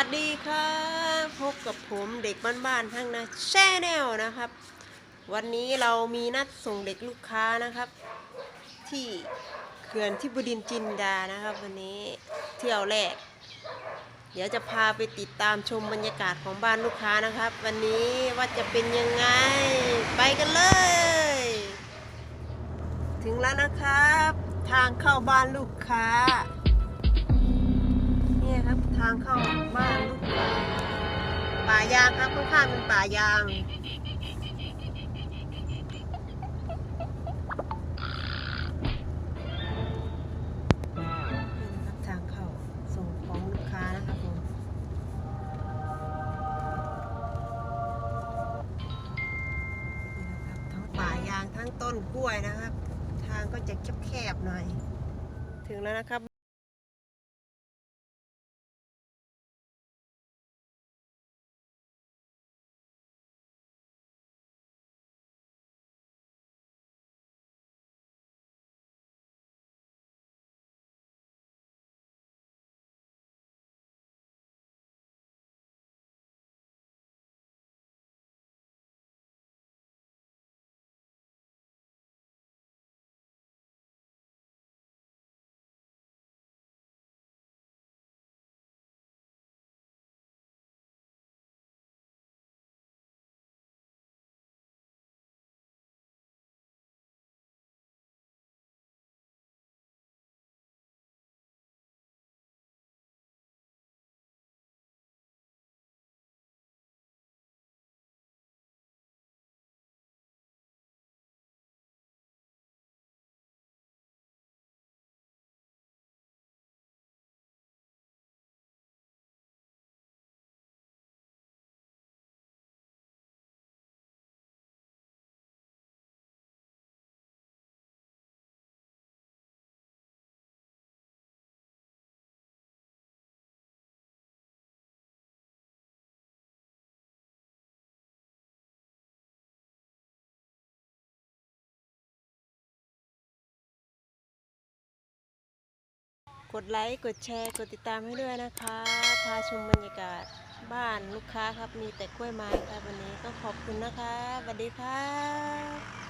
วัสดีครับพบกับผมเด็กบ้านๆทั้งนะแชแนลนะครับ วันนี้เรามีนัดส่งเด็กลูกค้านะครับ ที่เขื่อนที่บุดินทร์จินดานะครับ วันนี้เที่ยวแรก เดี๋ยวจะพาไปติดตามชมบรรยากาศของบ้านลูกค้านะครับ วันนี้ว่าจะเป็นยังไงไปกันเลย ถึงแล้วนะครับ ทางเข้าบ้านลูกค้า เนี่ยครับทางเข้าายางครับข้างๆเป็นป่ายางนี่นะครับทางเข้าส่งของลูกค้านะครับผมนี่นะครับทั้งป่ายางทั้งต้นกล้วยนะครับ ทางก็จะแคบๆหน่อย ถึงแล้วนะครับ กดไลค์กดแชร์กดติดตามให้ด้วยนะคะ พาชมบรรยากาศบ้านลูกค้าครับมีแต่กล้วยไม้ครับวันนี้ก็ขอบคุณนะคะสวัสดีค่ะ